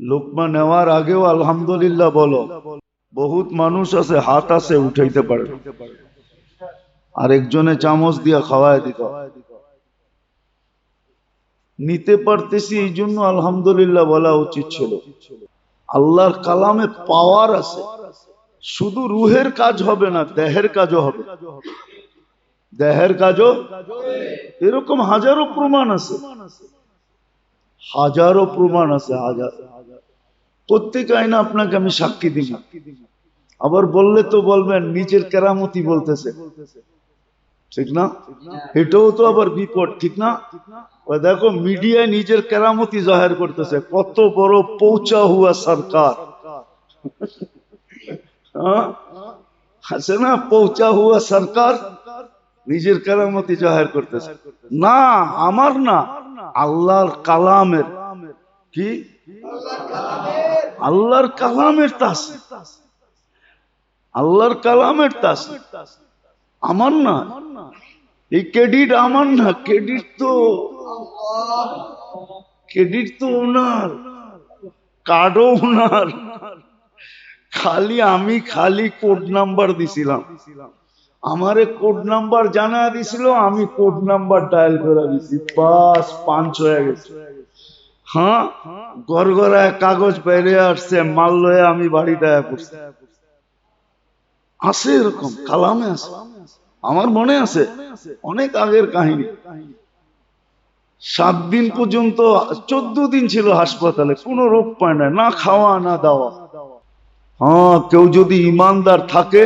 লোকমা নেওয়ার আগেও আলহামদুলিল্লাহ বলো, বহুত মানুষ আছে, হাত আছে, উঠাইতে পারে। আর একজনে চামচ দিয়া খাওয়ায় দিত। নিতে পারতেছি এই জন্য আলহামদুলিল্লাহ বলা উচিত ছিল। আল্লাহর কালামে পাওয়ার আছে। শুধু রুহের কাজ হবে না, দেহের কাজও হবে। দেহের কাজও? এরকম হাজারো প্রমাণ আছে। হাজারো প্রমাণ আছে, হাজার। প্রত্যেক আইনা আপনাকে আমি সাক্ষী দিব আবার বললে তো বলবেন, নিজের কেরামতি বলতেছে। ঠিক না? এটাও তো আবার বিপদ, ঠিক না? দেখো মিডিয়ায় নিজের কেরামতি জাহের করতেছে। কত বড় পৌঁছা হুয়া সরকার। হ্যাঁ? আছে না? পৌঁছা হুয়া সরকার নিজের কেরামতি জাহের করতেছে। না, আমার না, আল্লাহর কালামের। কি? আল্লাহর কালামের তাস। আল্লাহর কালামের তাস। আমার না। এই ক্রেডিট আমার না। ক্রেডিট তো ক্রেডিট তো ওনার। কার্ডও ওনার। খালি আমি খালি কোড নাম্বার দিছিলাম। আমারে কোড নাম্বার জানা দিছিল, আমি কোড নাম্বার ডায়াল করে দিছি। বাস পাঁচ হয়ে গেছে। হ্যাঁ? গড়গড়ায় কাগজ বেরিয়ে আসছে, মাল লয়ে আমি বাড়ি আয়া পড়ছি আছে এরকম, কালামে আছে আমার মনে আছে, অনেক আগের কাহিনী। সাত দিন পর্যন্ত, চোদ্দ দিন ছিল হাসপাতালে, কোনো রোগ পায় না না খাওয়া, না দাওয়া। হ্যাঁ কেউ যদি ইমানদার থাকে,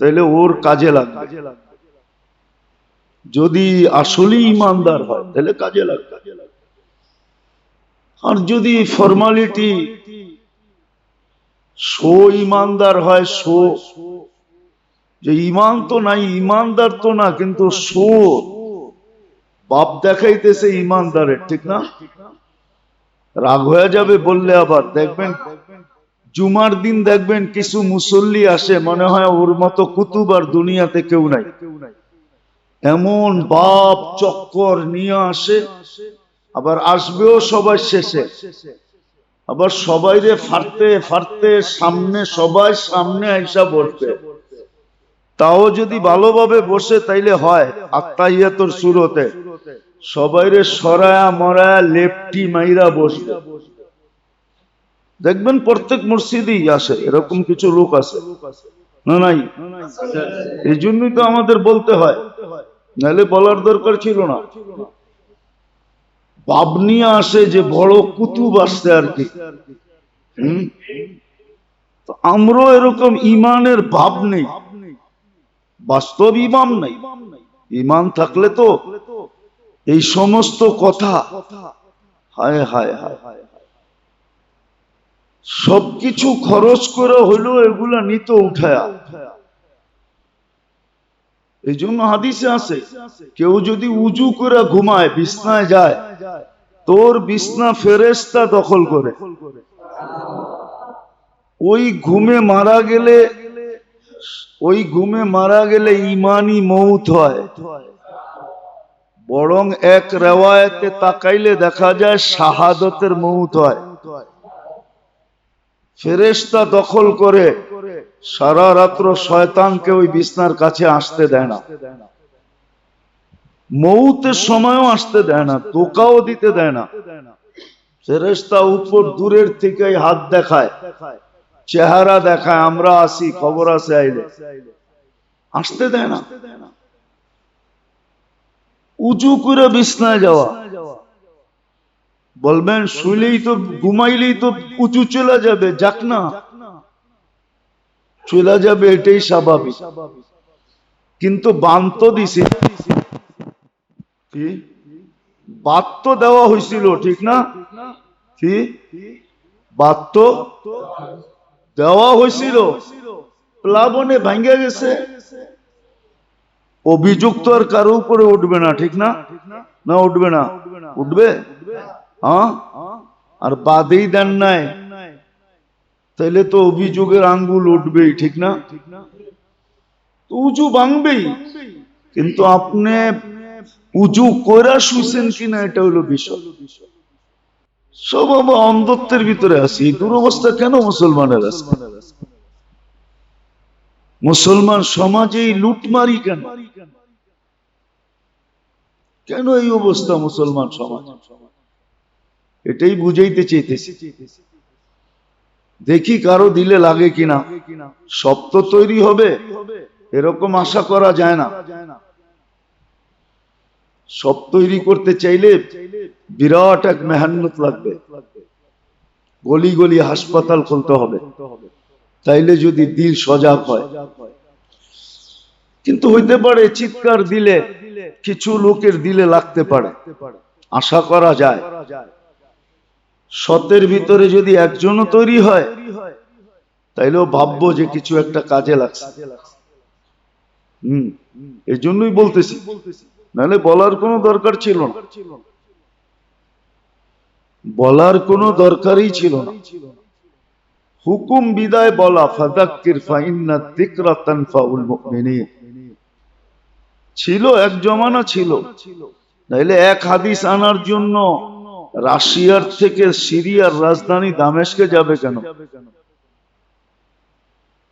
তাহলে ওর কাজে লাগবে। যদি আসলেই ইমানদার হয়, তাহলে কাজে লাগবে। আর যদি ফর্মালিটি শো ইমানদার হয় শো যে ইমান তো নাই, ইমানদার তো না, কিন্তু শো বাপ দেখাইতেছে ইমানদারের, ঠিক না? রাগ হয়ে যাবে বললে আবার, দেখবেন? জুমার দিন দেখবেন কিছু মুসল্লি আসে, মনে হয় ওর মতো কুতুব আর দুনিয়াতে কেউ নাই। এমন বাপ চক্কর নিয়ে আসে আবার আসবেও সবাই শেষে। আবার সবাই রে ফারতে ফারতে সামনে সবাই সামনে আইসা বসবে। তাও যদি ভালোভাবে বসে তাইলে হয় আত্মাইয়াতর সুরতে। সবাই রে সরায়া মরায়া লেপটি মাইরা বসবে। দেখবেন প্রত্যেক মসজিদেই আসে এরকম কিছু লোক আছে। না নাই? এই জন্যই তো আমাদের বলতে হয়। নাহলে বলার দরকার ছিল না। নিয়ে আসে যে বড় কুতুব আসছে আর কি? আমরাও এরকম ইমানের ভাব নেই। বাস্তব ইমাম নেই। ইমান থাকলে তো এই সমস্ত কথা হায় হায় হায় সবকিছু খরচ করে হইলেও এগুলা নিত উঠায়া। এই জন্য হাদিসে আছে, কেউ যদি উজু করে ঘুমায়, বিছনায় যায় তোর বিছনা ফেরেস্তা দখল করে। ওই ঘুমে মারা গেলে, ওই ঘুমে মারা গেলে ইমানি মৌত হয়। বরং এক রেওয়ায়তে তাকাইলে দেখা যায় শাহাদতের মৌত হয়। ফেরেস্তা দখল করে, সারা রাত্র শয়তানকে ওই বিছনার কাছে আসতে দেয় না। মৌতের সময়ও আসতে দেয় না দোকাও দিতে দেয় না। ফেরেস্তা উপর দূরের থেকে হাত দেখায়, চেহারা দেখায়, আমরা আসি, খবর আছে আইলে। আসতে দেয় না। উঁচু করে বিছনায় যাওয়া। বলবেন, শুইলেই তো, ঘুমাইলেই তো উঁচু চলে যাবে, যাক না। চলে যাবে এটাই স্বাভাবিক। কিন্তু বান তো দিছে। কি? বাদ তো দেওয়া হয়েছিল ঠিক না? কি? বাদ তো দেওয়া হয়েছিল প্লাবনে ভাঙ্গে গেছে। অভিযুক্ত আর কারও উপরে উঠবে না, ঠিক না? না উঠবে না। উঠবে? হ্যাঁ? আর বাদেই দেন নাই। তাহলে তো অভিযোগের আঙ্গুল উঠবেই, ঠিক না? উঁচু ভাঙবেই। কিন্তু আপনি উঁচু কইরা শুইছেন কিনা, এটা হলো বিষয়। সব আমরা অন্ধত্বের ভিতরে আছি। এই দুরবস্থা কেন মুসলমানের আছে? মুসলমান সমাজে লুটমারি কেন? কেন এই অবস্থা মুসলমান সমাজ? এটাই বুঝাইতে চাইতেছি। দেখি কারও দিলে লাগে কিনা। সব তো তৈরি হবে, এরকম আশা করা যায় না। সব তৈরি করতে চাইলে বিরাট এক মেহান্নত লাগবে। গলি গলি হাসপাতাল খুলতে হবে। তাইলে যদি দিল সজাগ হয়। কিন্তু হইতে পারে চিৎকার দিলে কিছু লোকের দিলে লাগতে পারে। আশা করা যায়। সতের ভিতরে যদি একজনও তৈরি হয়, তাইলেও ভাববো যে কিছু একটা কাজে লাগছে। হম এই জন্যই বলতেছি। নাহলে বলার কোনো দরকার ছিল না। বলার কোনো দরকারই ছিল না। হুকুম বিদায় বলা ফাদাক্কির ফাইন্না যিকরা তানফাউল মুমিনিন। ছিল, এক জমানা ছিল। তাইলে এক হাদিস আনার জন্য রাশিয়ার থেকে সিরিয়ার রাজধানী দামেশকে যাবে কেন?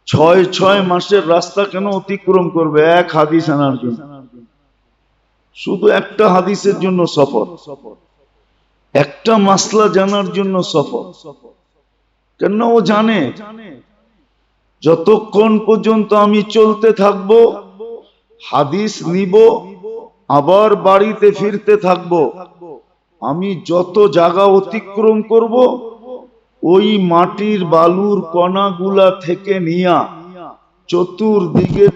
ছয় ছয় মাসের রাস্তা কেন অতিক্রম করবে এক হাদিস আনার জন্য? শুধু একটা হাদিসের জন্য সফর। একটা মাসলা জানার জন্য সফর। কেন ও জানে? যতক্ষণ পর্যন্ত আমি চলতে থাকব, হাদিস নিব, আবার বাড়িতে ফিরতে থাকব, আমি যত জায়গা অতিক্রম করব, ওই মাটির বালুর কণাগুলা থেকে নিয়া চতুর্দিকে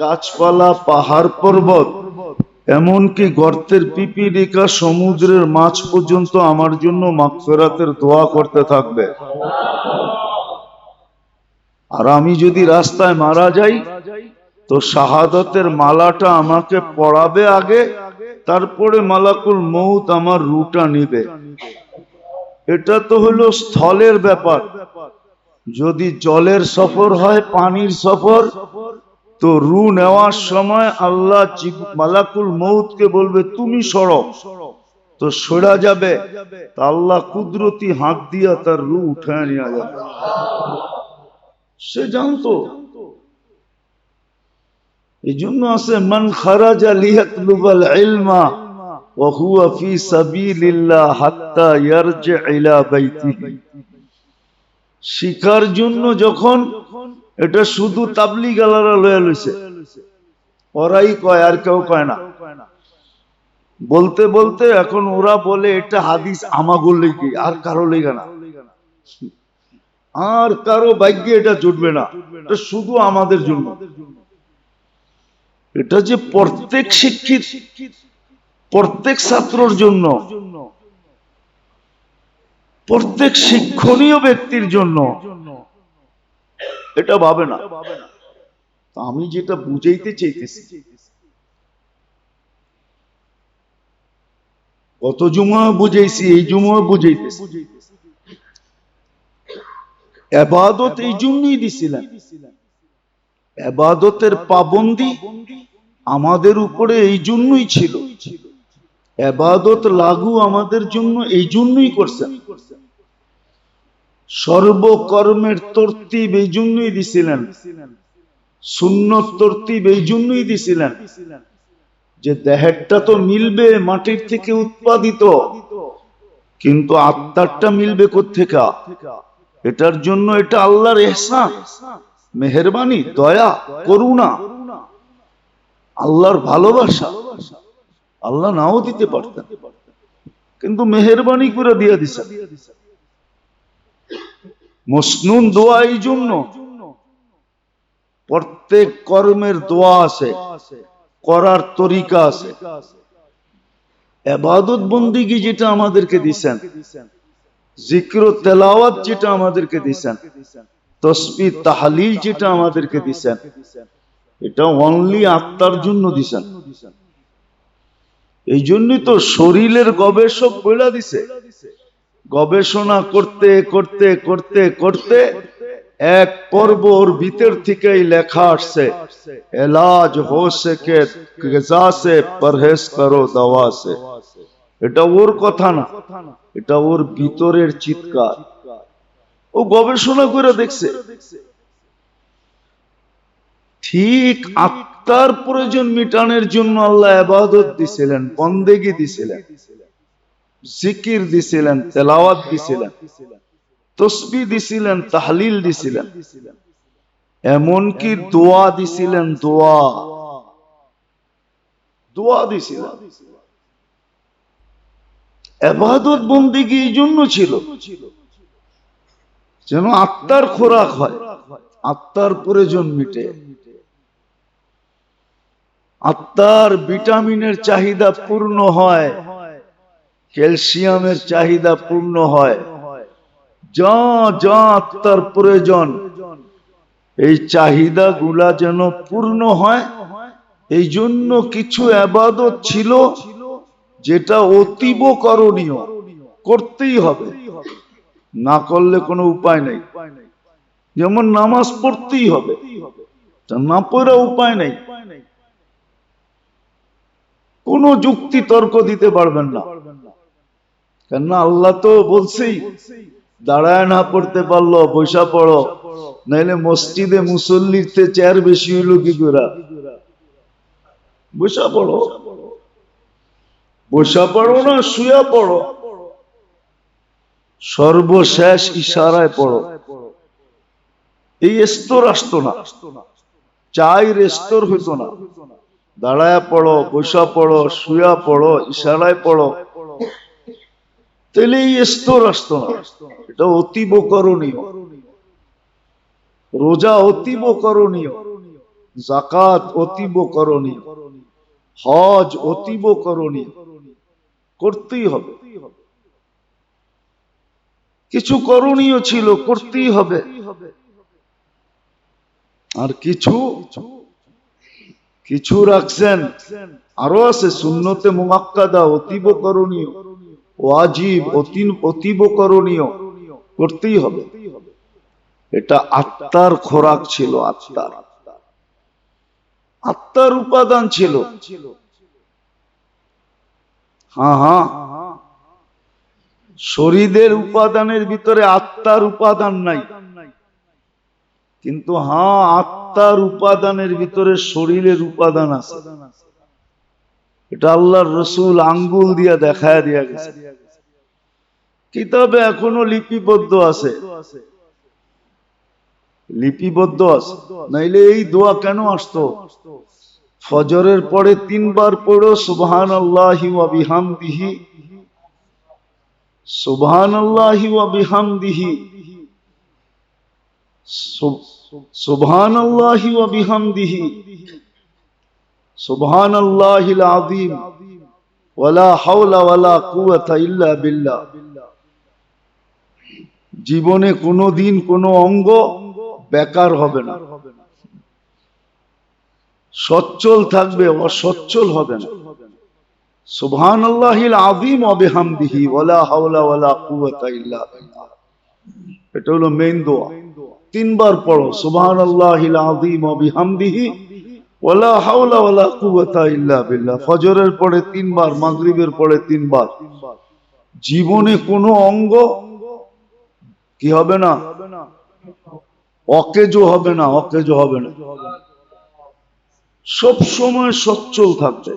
গাছপালা, পাহাড় পর্বত এমনকি গর্তের পিপিলিকা সমুদ্রের মাছ পর্যন্ত আমার জন্য মাগফেরাতের দোয়া করতে থাকবে। আর আমি যদি রাস্তায় মারা যাই, তো শাহাদতের মালাটা আমাকে পড়াবে আগে, তারপরে মালাকুল মৌত আমার রুটা নিবে। এটা তো হলো স্থলের ব্যাপার। যদি জলের সফর হয়, পানির সফর তো রু নেওয়ার সময় আল্লাহ মালাকুল মৌতকে বলবে, তুমি সরো। তো সরা যাবে। আল্লাহ কুদরতি হাত দিয়া তার রু উঠায় নেওয়া যাবে। সে জানতো। এই জন্য আছে, মান খারাজা লিয়াতলুবাল ইলমা ওয়া ফি সাবিলিল্লাহ হাত্তা ইয়ারজি ইলা বাইতিহি। শিকার জন্য যখন এটা শুধু তাবলিগ আলারা লয়ে লইছে। ওরাই কয়, আর কেউ কয় না। বলতে বলতে এখন ওরা বলে, এটা হাদিস আমাগুর লেগে, আর কারও লেগে না। আর কারও ভাগ্যে এটা জুটবে না। এটা শুধু আমাদের জন্য। এটা যে প্রত্যেক শিক্ষিত, প্রত্যেক ছাত্রর জন্য, প্রত্যেক শিক্ষণীয় ব্যক্তির জন্য এটা ভাবে না। আমি যেটা বুঝাইতে চাইতেছি কত জুমা বুঝাইছি, এই জুমা বুঝাইতেছি। এবাদত এই জন্যই দিছিলেন। এবাদতের পাবন্দি আমাদের উপরে এই জন্যই ছিল। এবাদত লাগু আমাদের জন্য এই জন্যই করছেন। সর্বকর্মের তরতিব এই জন্যই দিছিলেন। সুন্নত তরতিব এই জন্যই দিছিলেন। যে দেহেরটা তো মিলবে মাটির থেকে উৎপাদিত, কিন্তু আত্মারটা মিলবে কোথেকা এটার জন্য এটা আল্লাহর এহসান, মেহরবানি, দয়া, করুণা, আল্লাহর ভালোবাসা। আল্লাহ নাও দিতে পারতেন, কিন্তু মেহরবানি করে দিয়ে দিছেন। মসনুন দোয়া এই জন্য। প্রত্যেক কর্মের দোয়া আছে, করার তরিকা আছে। এবাদত বন্দিগি যেটা আমাদেরকে দিছেন, জিক্র তেলাওয়াত যেটা আমাদেরকে দিছেন, তসবি তাহলিল যেটা আমাদেরকে দিছেন, এটা অনলি আত্মার জন্য দিছেন। এই জন্যই তো শরীরের গবেষক বইলা দিছে। গবেষণা করতে করতে করতে করতে এক পর্ব ওর ভিতর থেকেই লেখা আসছে, এলাজ হো সকে গজা সে পরহেজ করো দওয়া সে। এটা ওর কথা না, এটা ওর ভিতরের চিৎকার। ও গবেষণা করে দেখছে, ঠিক আত্মার প্রয়োজন মিটানোর জন্য আল্লাহ আবাদত দিছিলেন, বন্দেগি দিছিলেন। জিকির দিছিলেন, তেলাওয়াত দিছিলেন, তসবি দিছিলেন, তাহলিল দিছিলেন। এমনকি দোয়া দিছিলেন, দোয়া। দোয়া দিছিলেন। এবাদত বন্দিগি এই জন্য ছিল যেন আত্মার খোরাক হয়, আত্মার প্রয়োজন মিটে। আত্মার ভিটামিনের চাহিদা পূর্ণ হয় ক্যালসিয়ামের চাহিদা পূর্ণ হয়। যা যা আত্মার প্রয়োজন, এই চাহিদা গুলা যেন পূর্ণ হয়। এই জন্য কিছু আবাদত ছিল যেটা অতীব করণীয়। করতেই হবে। না করলে কোনো উপায় নেই। যেমন নামাজ পড়তেই হবে। না পড়া উপায় নেই। কোনো যুক্তি তর্ক দিতে পারবেন না। কেননা আল্লাহ তো বলছেই, দাঁড়ায় না পড়তে পারল বৈশা পড়ো। নাইলে মসজিদে মুসল্লির চেয়ার বেশি হইল কি করে? বৈশা পড়ো। বৈশা পড়ো না, শুয়া পড়ো। সর্বশেষ ইশারায় পড়ো। এই স্তর আসতো না। চাই স্তর হইতো না। দাঁড়ায় পড়ো বৈশা পড়ো, শুয়া পড়ো, ইশারায় পড়ো। তাহলে এই স্তর আসতো না। এটা অতীব করণীয়। রোজা অতীব করণীয়। জাকাত অতীব করণীয়। হজ অতীব করণীয়। করতেই হবে। কিছু করণীয় ছিল, করতেই হবে। আর কিছু কিছু রাখছেন। আরও আছে শূন্যতে মুমাক্কাদা অতীব করণীয়। ওয়াজিব অতি অতীব করণীয়। করতেই হবে। এটা আত্মার খোরাক ছিল আত্মার। আত্মার উপাদান ছিল। হ্যাঁ হ্যাঁ। শরীরের উপাদানের ভিতরে আত্মার উপাদান নাই। কিন্তু হ্যাঁ আত্মার উপাদানের ভিতরে শরীরের উপাদান আছে। এটা আল্লাহর রসুল আঙ্গুল দিয়া দেখায় দিয়া গেছে। কিতাবে এখনও লিপিবদ্ধ আছে। লিপিবদ্ধ আছে। নাইলে এই দোয়া কেন আসতো? ফজরের পরে তিনবার পড়ো সুবহান আল্লাহি ওয়া বিহামদিহি। সুবহান আল্লাহি ওয়া বিহামদিহি। সুবহান আল্লাহি ওয়া বিহামদিহি। সুবহান আল্লাহিল ওয়ালা হাওলা ওয়ালা ইল্লা জীবনে কোনো দিন কোনো অঙ্গ বেকার হবে না। সচ্ছল থাকবে, অসচ্ছল হবে না। সুবহান আল্লাহিল ওয়ালা হাওলা ওয়ালা ইল্লা এটা হলো মেইন দোয়া। তিনবার পড়ো সুবহান আল্লাহিল আযীম ওয়া ওয়ালা হাওলা ওয়ালা কুওয়াতা ইল্লা ফজরের পরে তিনবার, মাগরিবের পরে তিনবার। জীবনে কোনো অঙ্গ কি হবে না? অকেজো হবে না, অকেজো হবে না। সব সময় সচ্ছল থাকবে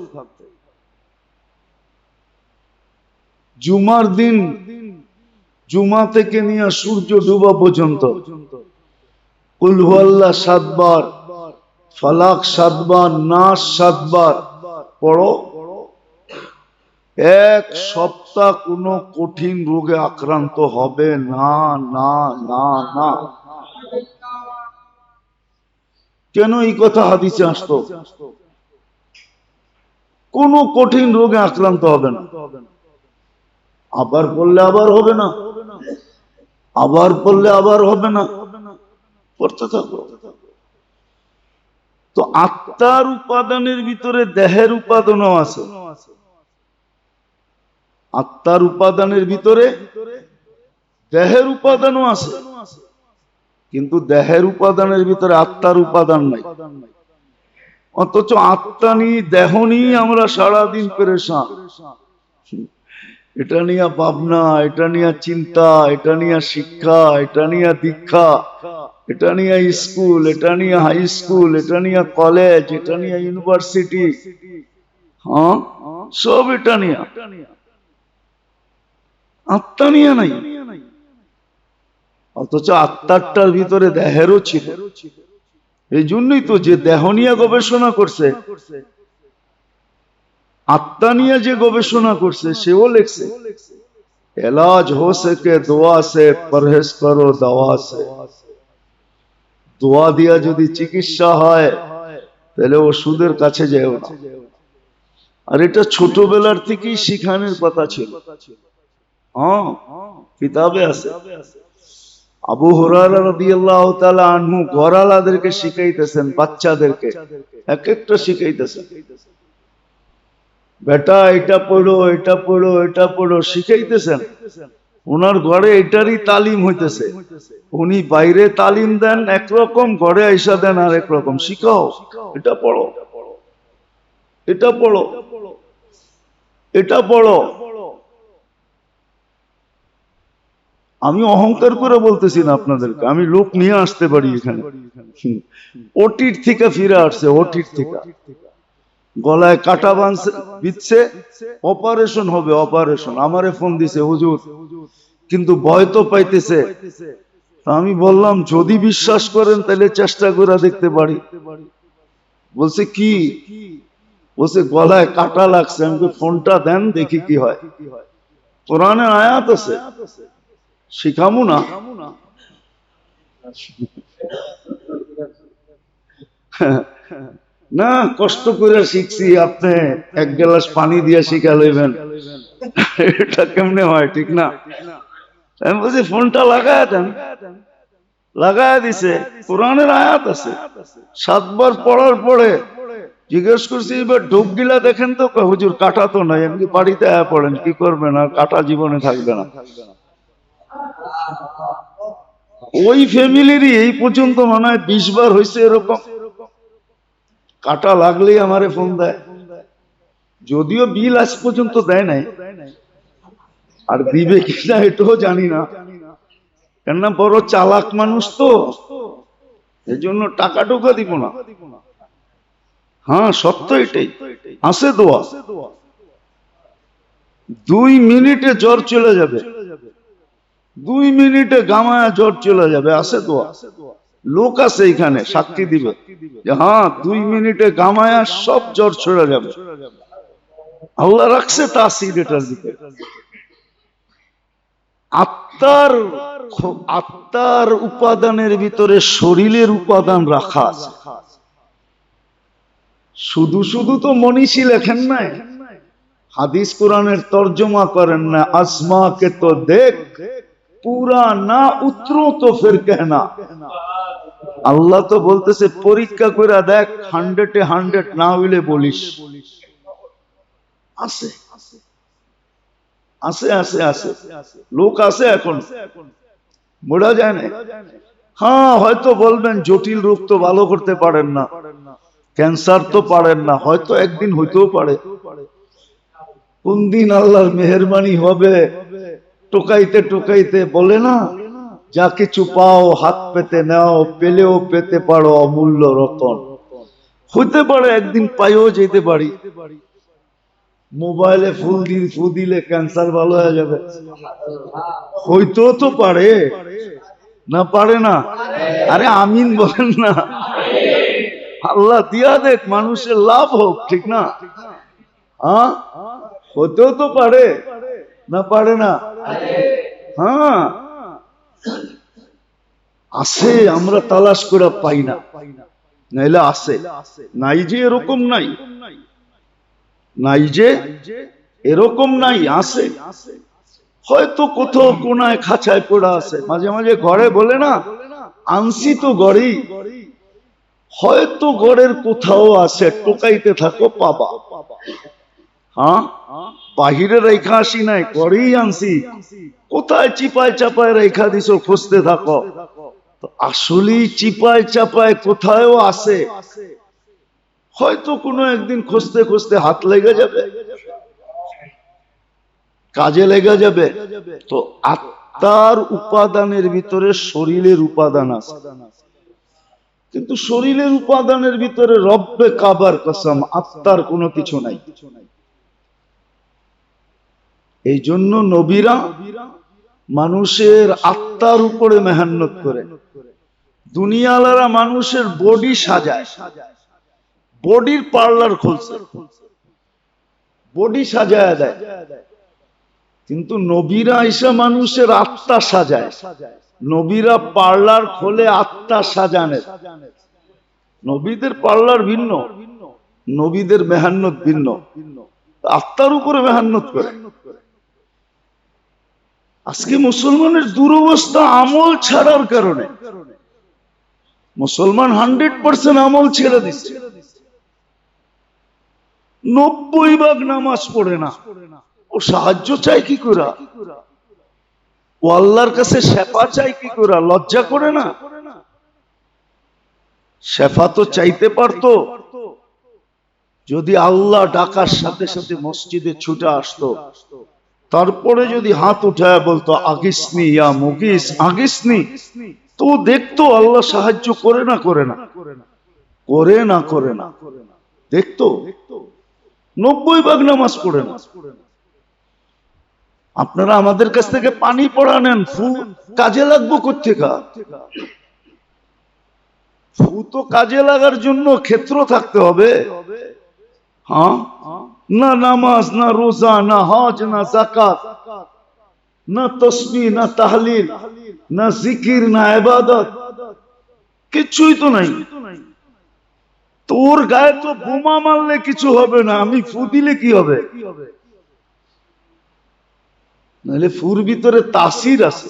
জুমার দিন, জুমা থেকে নিয়ে সূর্য ডুবা পর্যন্ত। কুলহুয়াল্লাহ সাতবার। ফালাক সাতবার নাস সাতবার, পড়ো। এক সপ্তাহ কোনো কঠিন রোগে আক্রান্ত হবে না না না না। কেন এই কথা হাদিসে আসতো? কোন কঠিন রোগে আক্রান্ত হবে না। আবার পড়লে আবার হবে না। আবার পড়লে আবার হবে না। পড়তে থাকো। তো আত্মার উপাদানের ভিতরে দেহের উপাদানও আছে। আত্মার উপাদানের ভিতরে দেহের উপাদানও আছে। কিন্তু দেহের উপাদানের ভিতরে আত্মার উপাদান নাই। অথচ আত্মা নিয়ে, দেহ নিয়ে আমরা সারাদিন পেরেশান। এটা নিয়ে ভাবনা, এটা নিয়ে চিন্তা, এটা নিয়ে শিক্ষা, এটা নিয়ে দীক্ষা। এটা নিয়ে স্কুল, এটা নিয়ে হাই স্কুল এটা নিয়ে কলেজ এটা নিয়ে ইউনিভার্সিটি হ্যাঁ? সব এটা নিয়ে। আত্মা নিয়ে নাই। অথচ আত্মারটার ভিতরে দেহেরও ছিল। এই জন্যই তো যে দেহ নিয়ে গবেষণা করছে, আত্মা নিয়ে যে গবেষণা করছে, সেও লেখছে, এলাজ হো সকে দোয়া সে, পরহেজ করো, দাওয়া সে। দোয়া দিয়া যদি চিকিৎসা হয়, তাহলে ওষুধের কাছে যেও না। আর এটা ছোটবেলার থেকেই শিখানোর কথা ছিল। হ্যাঁ কিতাবে আছে। আবু আনহু শিখাইতেছেন, বাচ্চাদেরকে। এক একটা শিখাইতেছেন বেটা, এটা পড়ো এটা পড়ো এটা পড়ো, শিখাইতেছেন। ওনার ঘরে এটারই তালিম হইতেছে। উনি বাইরে তালিম দেন, একরকম ঘরে আইসা দেন আর একরকম। শিখাও। এটা পড়ো। এটা পড়ো। এটা পড়ো। আমি অহংকার করে বলতেছি না আপনাদেরকে। আমি লোক নিয়ে আসতে পারি এখানে। ওটির থেকে ফিরে আসছে, ওটির থেকে। গলায় কাটা বাঁধছে বিচ্ছে অপারেশন হবে অপারেশন আমারে ফোন দিছে হুজুর কিন্তু ভয় তো পাইতেছে। আমি বললাম যদি বিশ্বাস করেন তাহলে চেষ্টা করে দেখতে পারি। বলছে কি? বলছে গলায় কাটা লাগছে আমি ফোনটা দেন দেখি কি হয়। কোরআনের আয়াত আছে শিখামু না? না, কষ্ট করে শিখছি, আপনি এক গ্লাস পানি দিয়ে শিখা লইবেন। এটা কেমনে হয়, ঠিক না? আমি বলছি, ফোনটা লাগায় দেন। লাগায় দিছে, কোরআনের আয়াত আছে। সাতবার পড়ার পরে জিজ্ঞেস করছি, এবার ঢোক গিলা দেখেন তো হুজুর, কাটা তো নাই এমনি বাড়িতে আয়া পড়েন, কি করবেন, আর কাটা জীবনে থাকবে না। ওই ফ্যামিলিরই এই পর্যন্ত মনে হয় বিশ বার হয়েছে এরকম। কাটা লাগলেই আমারে ফোন দেয়। যদিও বিল আজ পর্যন্ত দেয় নাই। আর দিবে কিনা এটাও জানি না। কেননা বড় চালাক মানুষ তো। এই জন্য টাকা টোকা দিব না। হ্যাঁ সত্য এটাই। আসে দোয়া। দুই মিনিটে জ্বর চলে যাবে। দুই মিনিটে গামায় জ্বর চলে যাবে। আছে দোয়া। লোক আছে এখানে, সাক্ষী দিবে। যে হ্যাঁ দুই মিনিটে গামায়া সব জ্বর চলে যাবে। আল্লাহ রাখছে তাসির এটার দিকে। আত্মার আত্মার উপাদানের ভিতরে শরীরের উপাদান রাখা আছে। শুধু শুধু তো মনীষী লেখেন নাই। হাদিস কোরআনের তর্জমা করেন না আসমা কে তো দেখ, পুরা না উত্তর তো ফের কেনা আল্লাহ তো বলতেছে, পরীক্ষা করে দেখ হান্ড্রেডে হান্ড্রেড না হইলে বলিস। আছে। আছে আছে আছে। লোক আছে এখন। বোঝা যায় না হ্যাঁ হয়তো বলবেন, জটিল রোগ তো ভালো করতে পারেন না। ক্যান্সার তো পারেন না। হয়তো একদিন হইতেও পারে। কোন দিন আল্লাহর মেহরবানি হবে? টোকাইতে টোকাইতে বলে না? যা কিছু পাও হাত পেতে নাও, পেলেও পেতে পারো অমূল্য রতন। হইতে পারে একদিন পাইও যেতে পারি। মোবাইলে ফুল দিন ফু দিলে ক্যান্সার ভালো হয়ে যাবে। হইতেও তো পারে। না পারে না? আরে আমিন বলেন না। আল্লাহ দিয়া দেখ, মানুষের লাভ হোক, ঠিক না? হ্যাঁ? হতেও তো পারে। না পারে না? হ্যাঁ? আছে, আমরা তালাশ করে পাই না। নাইলে আছে। নাই যে এরকম নাই। নাই যে এরকম নাই, আছে। হয়তো কোথাও কোনায় খাঁচায় পড়া আছে। মাঝে মাঝে ঘরে বলে না আনসি তো গড়েই হয়তো গড়ের কোথাও আছে, টোকাইতে থাকো, পাবা। হ্যাঁ? বাহিরে রেখা আসি নাই গড়েই আনছি। কোথায় চিপায় চাপায় রেখা দিছো খুঁজতে থাকো। আসলেই চিপায় চাপায় কোথায়ও আছে। হয়তো কোনো একদিন খুঁজতে খুঁজতে হাত লেগে যাবে, কাজে লেগে যাবে। তো আত্মার উপাদানের ভিতরে শরীরের উপাদান আছে। কিন্তু শরীরের উপাদানের ভিতরে রব্বে কাবার কসম, আত্মার কোনো কিছু নাই কিছু নাই। এই জন্য নবীরা মানুষের আত্মার উপরে মেহান্নত করে। দুনিয়ালারা মানুষের বডি সাজায়। বডির পার্লার খুলছে। বডি সাজায় দেয়। কিন্তু নবীরা এসে মানুষের আত্মা সাজায়। নবীরা পার্লার খোলে আত্মা সাজানের। নবীদের পার্লার ভিন্ন, নবীদের মেহান্নত ভিন্ন। আত্মার উপরে মেহান্নত করে। আজকে মুসলমানের দুরবস্থা আমল ছাড়ার কারণে মুসলমান হান্ড্রেড পার্সেন্ট আমল ছেড়ে দিচ্ছে। নব্বই ভাগ নামাজ পড়ে না। ও সাহায্য চাই কি করে? ও আল্লাহর কাছে শেফা চাই কি করে? লজ্জা করে না? শেফা তো চাইতে পারতো। যদি আল্লাহ ডাকার সাথে সাথে মসজিদে ছুটে আসতো তারপরে যদি হাত উঠায় বলতো, আগিসনি ইয়া মুগিস, আগিসনি। তো দেখতো আল্লাহ সাহায্য করে না করে না। করে না করে না। দেখতো? নব্বই ভাগ নামাজ পড়ে না। আপনারা আমাদের কাছ থেকে পানি পড়া নেন ফু কাজে লাগবো কোথেকা ফু তো কাজে লাগার জন্য ক্ষেত্র থাকতে হবে। হ্যাঁ? না নামাজ, না রোজা, না হজ, না জাকাত না তসবি না তাহলিল, না জিকির, না ইবাদত, কিছুই তো নাই। তোর গায়ে তো বোমা মারলে কিছু হবে না, আমি ফু দিলে কি হবে? নাহলে ফুর ভিতরে তাসির আছে।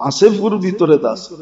আছে ফুর ভিতরে তাসির।